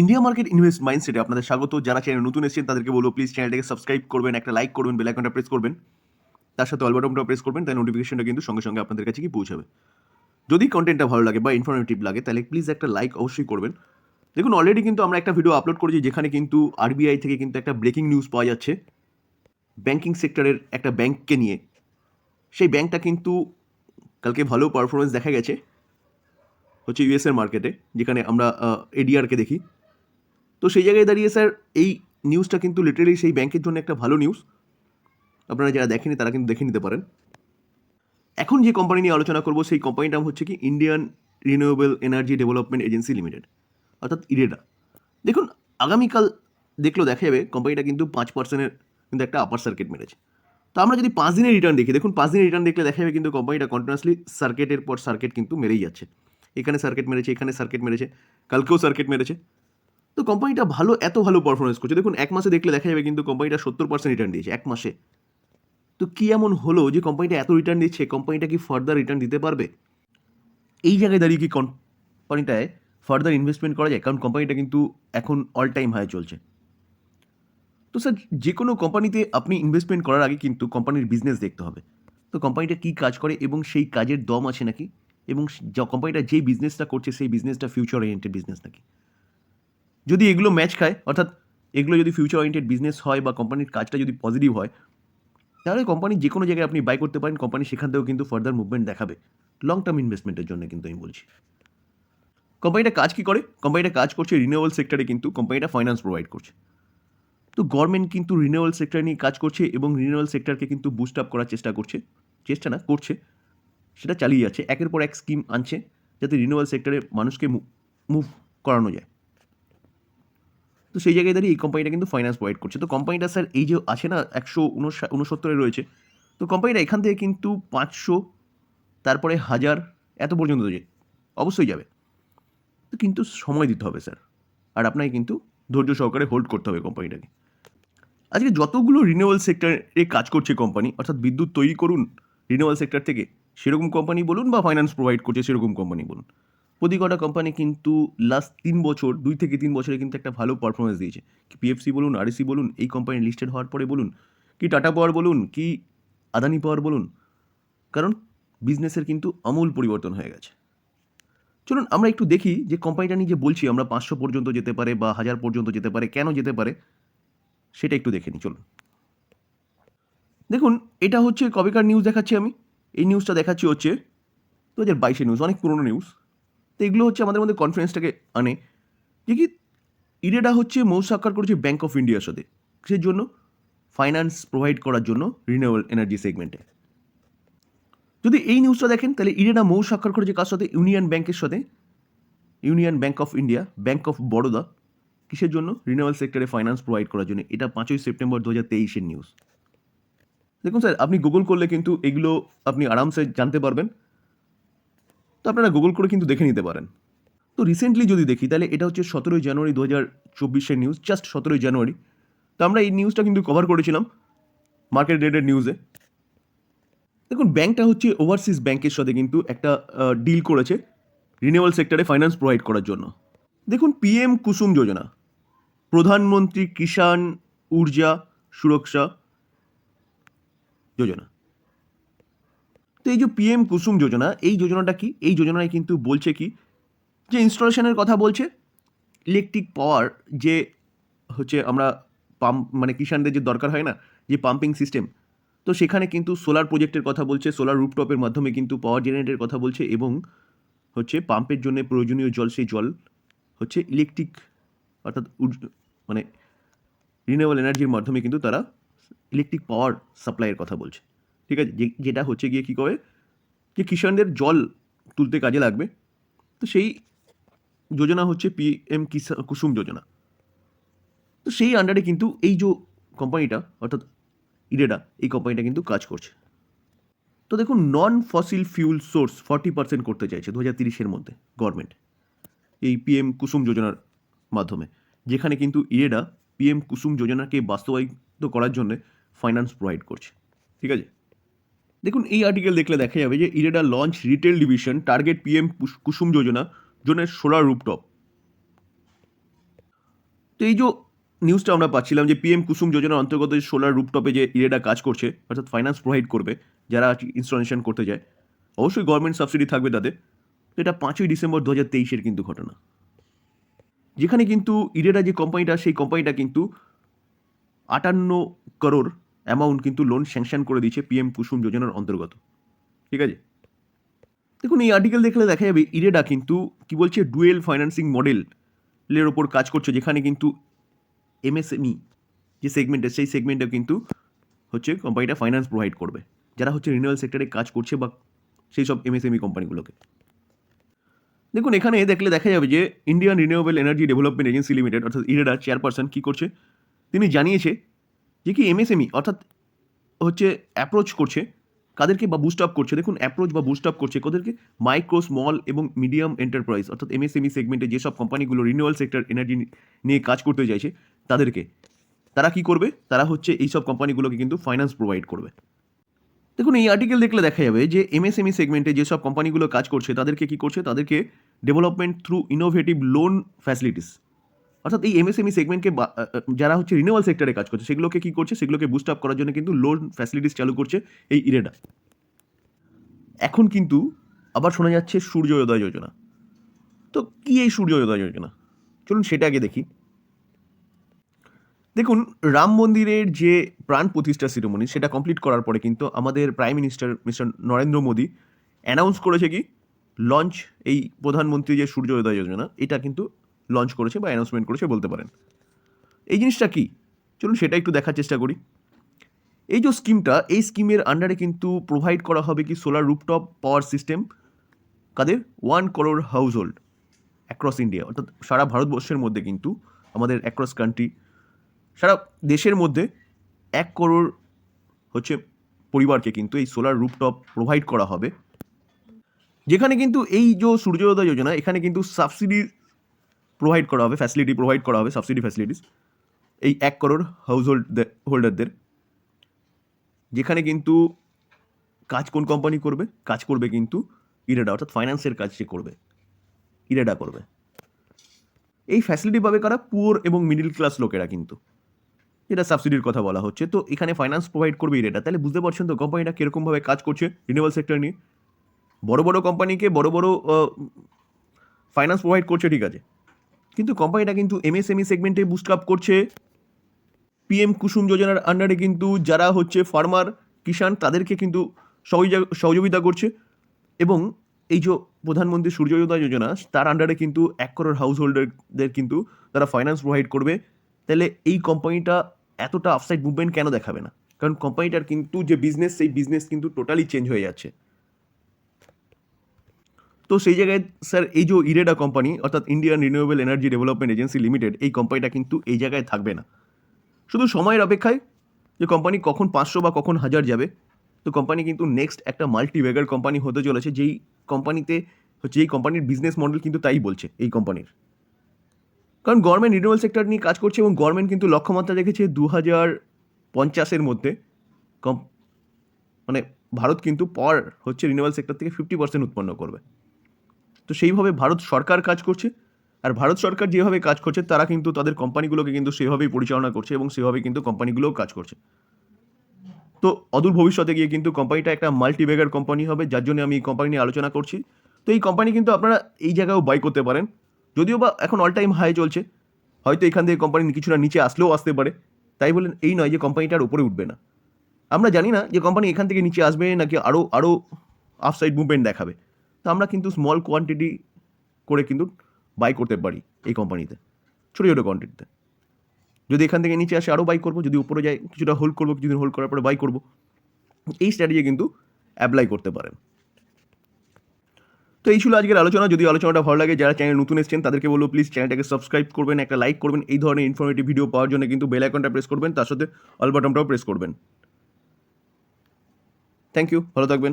India market invest মাইন্ডসেটে আপনাদের স্বাগত। যারা চ্যানেল নতুন এসেছেন, তাদেরকে বলব প্লিজ চ্যানেলটাকে সাবস্ক্রাইব করবেন, একটা লাইক করবেন বেল আইকনটা প্রেস করবেন। তার সাথে অল বাটনটা প্রেস করবেন তাই নোটিফিকেশনটা কিন্তু সঙ্গে সঙ্গে আপনাদের কাছে কি পৌঁছাবে। যদি কন্টেন্টটা ভালো লাগে বা ইনফরমেটিভ লাগে, তাহলে প্লিজ একটা লাইক অবশ্যই করবেন। দেখুন অলরেডি কিন্তু আমরা একটা ভিডিও আপলোড করেছি, যেখানে কিন্তু আরবিআই থেকে কিন্তু একটা ব্রেকিং নিউজ পাওয়া যাচ্ছে। ব্যাঙ্কিং সেক্টরের একটা ব্যাংককে নিয়ে। সেই ব্যাংকটা কিন্তু কালকে ভালো পারফরমেন্স দেখা গেছে। হচ্ছে ইউএসএর মার্কেটে যেখানে আমরা এডিআরকে দেখি। তো সেই জায়গায় দাঁড়িয়ে স্যার, এই নিউজটা কিন্তু লিটারেলি সেই ব্যাংকের জন্য একটা ভালো নিউজ আপনারা যারা দেখেনি তারা কিন্তু দেখে নিতে পারেন। এখন যে কোম্পানি নিয়ে আলোচনা করব, সেই কোম্পানির নাম হচ্ছে কি Indian Renewable Energy Development Agency Limited অর্থাৎ ইরেডা দেখুন, আগামীকাল দেখলেও দেখা যাবে কোম্পানিটা কিন্তু পাঁচ পার্সেন্টের কিন্তু একটা আপার সার্কিট মেরেছে। তো আমরা যদি পাঁচ দিনের রিটার্ন দেখি, দেখুন, পাঁচ দিনের রিটার্ন দেখলে দেখা যাবে কিন্তু কোম্পানিটা কন্টিনিউসলি সার্কিটের পর সার্কিট কিন্তু মেরেই যাচ্ছে। এখানে সার্কিট মেরেছে, এখানে সার্কিট মেরেছে, কালকেও সার্কিট মেরেছে। তো কোম্পানিটা ভালো, এত ভালো পারফরমেন্স করছে। দেখুন, এক মাসে দেখলে দেখা যাবে কিন্তু কোম্পানিটা সত্তর পার্সেন্ট রিটার্ন দিয়েছে, এক মাসে। তো কী এমন হলো যে কোম্পানিটা এত রিটার্ন দিচ্ছে কোম্পানিটা কি ফার্দার রিটার্ন দিতে পারবে? এই জায়গায় দাঁড়িয়ে কি কোম্পানিটায় ফার্দার ইনভেস্টমেন্ট করা যায়? কারণ কোম্পানিটা কিন্তু এখন অল টাইম হাই চলছে। তো স্যার যে কোনো কোম্পানিতে আপনি ইনভেস্টমেন্ট করার আগে কিন্তু কোম্পানির বিজনেস দেখতে হবে। তো কোম্পানিটা কী কাজ করে এবং সেই কাজের দম আছে নাকি? এবং কোম্পানিটা যেই বিজনেসটা করছে, সেই বিজনেসটা ফিউচার ওরিয়েন্টেড বিজনেস নাকি? যদি এগুলো ম্যাচ খায়, অর্থাৎ এগুলো যদি ফিউচার ওরিয়েন্টেড বিজনেস হয় বা কোম্পানির কাজটা যদি পজিটিভ হয়, তাহলে কোম্পানি যে কোনো জায়গায় আপনি বাই করতে পারেন কোম্পানি সেখান থেকেও কিন্তু ফার্দার মুভমেন্ট দেখাবে। লং টার্ম ইনভেস্টমেন্টের জন্য কিন্তু আমি বলছি। কোম্পানিটা কাজ কি করে? কোম্পানিটা কাজ করছে রিনিউয়েবল সেক্টরে কিন্তু কোম্পানিটা ফাইন্যান্স প্রোভাইড করছে। তো গভর্নমেন্ট কিন্তু রিনিউয়েবল সেক্টর নিয়ে কাজ করছে এবং রিনিউয়েবল সেক্টরকে কিন্তু বুস্ট আপ করার চেষ্টা করছে। চেষ্টা না, করছে। সেটা চালিয়ে যাচ্ছে। একের পর এক স্কিম আনছে যাতে রিনিউয়েবল সেক্টরে মানুষকে মুভ করানো যায়। তো সেই জায়গায় দাঁড়িয়ে এই কোম্পানিটা কিন্তু ফাইন্যান্স প্রোভাইড করছে। তো কোম্পানিটা স্যার এই যে আছে না, একশো উনসত্তরে রয়েছে, তো কোম্পানিটা এখান থেকে কিন্তু পাঁচশো, তারপরে হাজার, এত পর্যন্ত যে, অবশ্যই যাবে। তো কিন্তু সময় দিতে হবে স্যার আর আপনাকে কিন্তু ধৈর্য সহকারে হোল্ড করতে হবে কোম্পানিটাকে আজকে যতগুলো রিনিউয়াল সেক্টরে কাজ করছে কোম্পানি অর্থাৎ বিদ্যুৎ তৈরি করুন রিনিউয়াল সেক্টর থেকে, সেরকম কোম্পানি বলুন বা ফাইন্যান্স প্রোভাইড করছে সেরকম কোম্পানি বলুন। প্রতি কটা কোম্পানি কিন্তু লাস্ট তিন বছর, দুই থেকে তিন বছরে কিন্তু একটা ভালো পারফরমেন্স দিয়েছে। কি পিএফসি বলুন আরএসি বলুন, এই কোম্পানি লিস্টেড হওয়ার পরে বলুন, কি টাটা পাওয়ার বলুন, কি আদানি পাওয়ার বলুন, কারণ বিজনেসের কিন্তু আমূল পরিবর্তন হয়ে গেছে। চলুন আমরা একটু দেখি যে কোম্পানিটা নিয়ে যে বলছি, আমরা পাঁচশো পর্যন্ত যেতে পারে বা হাজার পর্যন্ত যেতে পারে, কেন যেতে পারে, সেটা একটু দেখে নিই, চলুন। দেখুন, এটা হচ্ছে কবেকার নিউজ দেখাচ্ছি আমি? এই নিউজটা দেখাচ্ছি হচ্ছে দু হাজার বাইশে নিউজ অনেক পুরনো নিউজ তো এগুলো হচ্ছে আমাদের মধ্যে কনফিডেন্সটাকে আনে। যে কি? ইরেডা হচ্ছে মৌ সাক্ষর করেছে ব্যাঙ্ক অফ ইন্ডিয়ার সাথে। কিসের জন্য? ফাইন্যান্স প্রোভাইড করার জন্য রিনিউয়েবল এনার্জি সেগমেন্টে যদি এই নিউজটা দেখেন, তাহলে ইরেডা মৌ স্বাক্ষর করেছে কার সাথে? ইউনিয়ন ব্যাংকের সাথে। Union Bank of India Bank of Baroda কিসের জন্য? রিনিউয়েবল সেক্টরে ফাইন্যান্স প্রোভাইড করার জন্য। এটা পাঁচই সেপ্টেম্বর দু হাজার তেইশের নিউজ দেখুন স্যার আপনি গুগল করলে কিন্তু এগুলো আপনি আরামসে জানতে পারবেন। তো আপনারা গুগল করে কিন্তু দেখে নিতে পারেন। তো রিসেন্টলি যদি দেখি, তাহলে এটা হচ্ছে সতেরোই জানুয়ারি দু হাজার চব্বিশের নিউজ জাস্ট সতেরোই জানুয়ারি। তো আমরা এই নিউজটা কিন্তু কভার করেছিলাম মার্কেট রেটের নিউজে দেখুন ব্যাংকটা হচ্ছে ওভারসিজ ব্যাংকের সাথে কিন্তু একটা ডিল করেছে রিনিউয়াল সেক্টরে ফাইন্যান্স প্রোভাইড করার জন্য। দেখুন পিএম কুসুম যোজনা, প্রধানমন্ত্রী কিষাণ ঊর্জা সুরক্ষা যোজনা। তো এই যে পিএম কুসুম যোজনা, এই যোজনাটা কি? এই যোজনায় কিন্তু বলছে কি? যে ইনস্টলেশনের কথা বলছে ইলেকট্রিক পাওয়ার যে হচ্ছে আমরা পাম্প মানে কিষানদের যে দরকার হয় না, যে পাম্পিং সিস্টেম তো সেখানে কিন্তু সোলার প্রজেক্টের কথা বলছে সোলার রুপটপের মাধ্যমে কিন্তু পাওয়ার জেনারেটের কথা বলছে এবং হচ্ছে পাম্পের জন্য প্রয়োজনীয় জল, সেই জল হচ্ছে ইলেকট্রিক অর্থাৎ মানে রিনিউয়েবল এনার্জির মাধ্যমে কিন্তু তারা ইলেকট্রিক পাওয়ার সাপ্লাইয়ের কথা বলছে। ঠিক আছে? যেটা হচ্ছে গিয়ে কী করে? যে কিষাণদের জল তুলতে কাজে লাগবে। তো সেই যোজনা হচ্ছে পি এম কিষা, কুসুম যোজনা। তো সেই আন্ডারে কিন্তু এই যে কোম্পানিটা অর্থাৎ ইরেডা, এই কোম্পানিটা কিন্তু কাজ করছে। তো দেখুন non fossil fuel source forty percent করতে চাইছে দু হাজার তিরিশের মধ্যে গভর্নমেন্ট এই পিএম কুসুম যোজনার মাধ্যমে। যেখানে কিন্তু ইরেডা পিএম কুসুম যোজনাকে বাস্তবায়িত করার জন্য ফাইন্যান্স প্রোভাইড করছে। ঠিক আছে? দেখুন, এই আর্টিকেল দেখলে দেখা যাবে যে IREDA launch retail division target PM Kusum Yojana জন্য সোলার রুপটপ তো এই যে নিউজটা আমরা পাচ্ছিলাম যে পিএম কুসুম যোজনার অন্তর্গত যে সোলার রুপটপে যে ইরেডা কাজ করছে, অর্থাৎ ফাইন্যান্স প্রোভাইড করবে, যারা ইনস্টলেশন করতে যায়, অবশ্যই গভর্নমেন্ট সাবসিডি থাকবে তাদের। তো এটা পাঁচই ডিসেম্বর দু হাজার তেইশের কিন্তু ঘটনা। যেখানে কিন্তু ইরেডা যে কোম্পানিটা সেই কোম্পানিটা কিন্তু আটান্ন করোড় অ্যামাউন্ট কিন্তু লোন স্যাংশন করে দিয়েছে পিএম কুসুম যোজনার অন্তর্গত। ঠিক আছে? দেখুন, এই আর্টিকেল দেখলে দেখা যাবে, ইরেডা কিন্তু কি বলছে ডুয়েল ফাইন্যান্সিং মডেলের ওপর কাজ করছে, যেখানে কিন্তু এমএসএমই যে সেগমেন্টে সেই সেগমেন্টে কিন্তু হচ্ছে কোম্পানিটা ফাইন্যান্স প্রোভাইড করবে। যারা হচ্ছে রিনিউয়াল সেক্টরে কাজ করছে বা সেই সব এমএসএমই কোম্পানিগুলোকে দেখুন, এখানে দেখলে দেখা যাবে যে Indian Renewable Energy Development Agency Limited অর্থাৎ ইরেডা চেয়ারপারসন কী করছে? তিনি জানিয়েছে যে কি এমএসএমই অর্থাৎ হচ্ছে অ্যাপ্রোচ করছে, কাদেরকে বা বুস্ট আপ করছে। দেখুন অ্যাপ্রোচ বা বুস্ট আপ করছে কাদেরকে মাইক্রো স্মল এবং মিডিয়াম এন্টারপ্রাইজ অর্থাৎ এমএসএমই সেগমেন্টে যেসব কোম্পানিগুলো রিনিউয়াল সেক্টর এনার্জি নিয়ে কাজ করতে চাইছে, তাদেরকে। তারা কি করবে? তারা হচ্ছে এইসব কোম্পানিগুলোকে কিন্তু ফাইন্যান্স প্রোভাইড করবে। দেখুন, এই আর্টিকেল দেখলে দেখা যাবে যে এমএসএমই সেগমেন্টে যেসব কোম্পানিগুলো কাজ করছে, তাদেরকে কি করছে? তাদেরকে development through innovative loan facilities অর্থাৎ এই এমএসএমই সেগমেন্টকে আ, যারা হচ্ছে রিনিউয়াল সেক্টরে কাজ করছে সেগুলোকে কি করছে? সেগুলোকে বুস্ট আপ করার জন্য কিন্তু লোন ফ্যাসিলিটিস চালু করছে এই ইরেডা এখন কিন্তু আবার শোনা যাচ্ছে সূর্যোদয় যোজনা। তো কি এই সূর্যোদয় যোজনা? চলুন সেটা আগে দেখি। দেখুন রাম মন্দিরের যে প্রাণ প্রতিষ্ঠা সিরিমনি সেটা কমপ্লিট করার পরে কিন্তু আমাদের prime minister mister Narendra Modi announce করেছে কি লঞ্চ এই প্রধানমন্ত্রী যে সূর্যোদয় যোজনা এটা কিন্তু লঞ্চ করেছে বা অ্যানাউন্সমেন্ট করেছে বলতে পারেন। এই জিনিসটা কি? চলুন সেটা একটু দেখার চেষ্টা করি। এই যে স্কিমটা এই স্কিমের আন্ডারে কিন্তু প্রোভাইড করা হবে কি সোলার রুপটপ পাওয়ার সিস্টেম কাদের? One crore household across India অর্থাৎ সারা ভারতবর্ষের মধ্যে কিন্তু, আমাদের অ্যাক্রস কান্ট্রি সারা দেশের মধ্যে এক করোড় হচ্ছে পরিবারকে কিন্তু এই সোলার রুপটপ প্রোভাইড করা হবে। যেখানে কিন্তু এই যে সূর্যোদয় যোজনা, এখানে কিন্তু সাবসিডি প্রোভাইড করা হবে ফ্যাসিলিটি প্রোভাইড করা হবে সাবসিডি ফ্যাসিলিটিস এই এক করোড় হাউস হোল্ড হোল্ডারদের যেখানে কিন্তু কাজ কোন কোম্পানি করবে? কাজ করবে কিন্তু ইরেডা অর্থাৎ ফাইন্যান্সের কাজ সে করবে। ইরেডা করবে। এই ফ্যাসিলিটি পাবে কারা? পুয়ার এবং মিডিল ক্লাস লোকেরা কিন্তু। যেটা সাবসিডির কথা বলা হচ্ছে। তো এখানে ফাইন্যান্স প্রোভাইড করবে ইরেডা তাহলে বুঝতে পারছেন তো কোম্পানিটা কীরকমভাবে কাজ করছে রিনিউয়াল সেক্টর নিয়ে? বড় বড় কোম্পানিকে বড় বড় ফাইন্যান্স প্রোভাইড করছে, ঠিক আছে। কিন্তু কোম্পানিটা কিন্তু এমএসএমই সেগমেন্টে বুস্ট আপ করছে। পিএম কুসুম যোজনার আন্ডারে কিন্তু যারা হচ্ছে ফার্মার কিষাণ, তাদেরকে কিন্তু সহযোগিতা করছে। এবং এই যে প্রধানমন্ত্রী সূর্যোদয় যোজনা, তার আন্ডারে কিন্তু এক করোড় হাউস হোল্ডারদের কিন্তু তারা ফাইন্যান্স প্রোভাইড করবে। তাহলে এই কোম্পানিটা এতটা আফসাইড মুভমেন্ট কেন দেখাবে না? কারণ কোম্পানিটার কিন্তু যে বিজনেস সেই বিজনেস কিন্তু টোটালি চেঞ্জ হয়ে যাচ্ছে। তো সেই জায়গায়, স্যার, এই যে ইরেডা কোম্পানি অর্থাৎ Indian Renewable Energy Development Agency Limited এই কোম্পানিটা কিন্তু এই জায়গায় থাকবে না। শুধু সময়ের অপেক্ষায় যে কোম্পানি কখন পাঁচশো বা কখন হাজার যাবে, তো কোম্পানি কিন্তু নেক্সট একটা মাল্টি ব্যাগার কোম্পানি হতে চলেছে, যেই কোম্পানিতে হচ্ছে এই কোম্পানির বিজনেস মডেল কিন্তু তাই বলছে, এই কোম্পানির কারণ গভর্নমেন্ট রিনিউয়াল সেক্টর নিয়ে কাজ করছে এবং গভর্নমেন্ট কিন্তু লক্ষ্যমাত্রা রেখেছে দু হাজার পঞ্চাশের মধ্যে, কম মানে ভারত কিন্তু পর হচ্ছে রিনিউয়াল সেক্টর থেকে ফিফটি পার্সেন্ট উৎপন্ন করবে। তো সেইভাবে ভারত সরকার কাজ করছে। আর ভারত সরকার যেভাবে কাজ করছে, তারা কিন্তু তাদের কোম্পানিগুলোকে কিন্তু সেভাবেই পরিচালনা করছে এবং সেভাবে কিন্তু কোম্পানিগুলোও কাজ করছে। তো অদূর ভবিষ্যতে গিয়ে কিন্তু কোম্পানিটা একটা মাল্টি ব্যাগার কোম্পানি হবে, যার জন্য আমি এই কোম্পানি নিয়ে আলোচনা করছি। তো এই কোম্পানি কিন্তু আপনারা এই জায়গায়ও বাই করতে পারেন। যদিও বা এখন অল টাইম হাই চলছে, হয়তো এখান থেকে কোম্পানি কিছুটা নিচে আসলেও আসতে পারে। তাই বলেন, এই নয় যে কোম্পানিটার উপরে উঠবে না। আমরা জানি না যে কোম্পানি এখান থেকে নিচে আসবে নাকি আরও আরও আফসাইড মুভমেন্ট দেখাবে। তো আমরা কিন্তু স্মল কোয়ান্টিটি করে কিন্তু বাই করতে পারি এই কোম্পানিতে ছোটো ছোটো কোয়ান্টিটিতে যদি এখান থেকে নিচে আসে আরও বাই করব, যদি উপরে যায় কিছুটা হোল্ড করব, কিছুদিন হোল্ড করার পরে বাই করব, এই স্ট্র্যাটেজি কিন্তু অ্যাপ্লাই করতে পারেন। তো এই ছিল আজকের আলোচনা। যদি আলোচনাটা ভালো লাগে, যারা চ্যানেল নতুন এসেছেন, তাদেরকে বলব প্লিজ চ্যানেলটাকে সাবস্ক্রাইব করবেন, একটা লাইক করবেন। এই ধরনের ইনফরমেটিভ ভিডিও পাওয়ার জন্য কিন্তু বেল আইকনটা প্রেস করবেন, তার সাথে অল বাটনটাও প্রেস করবেন। থ্যাংক ইউ ভালো থাকবেন।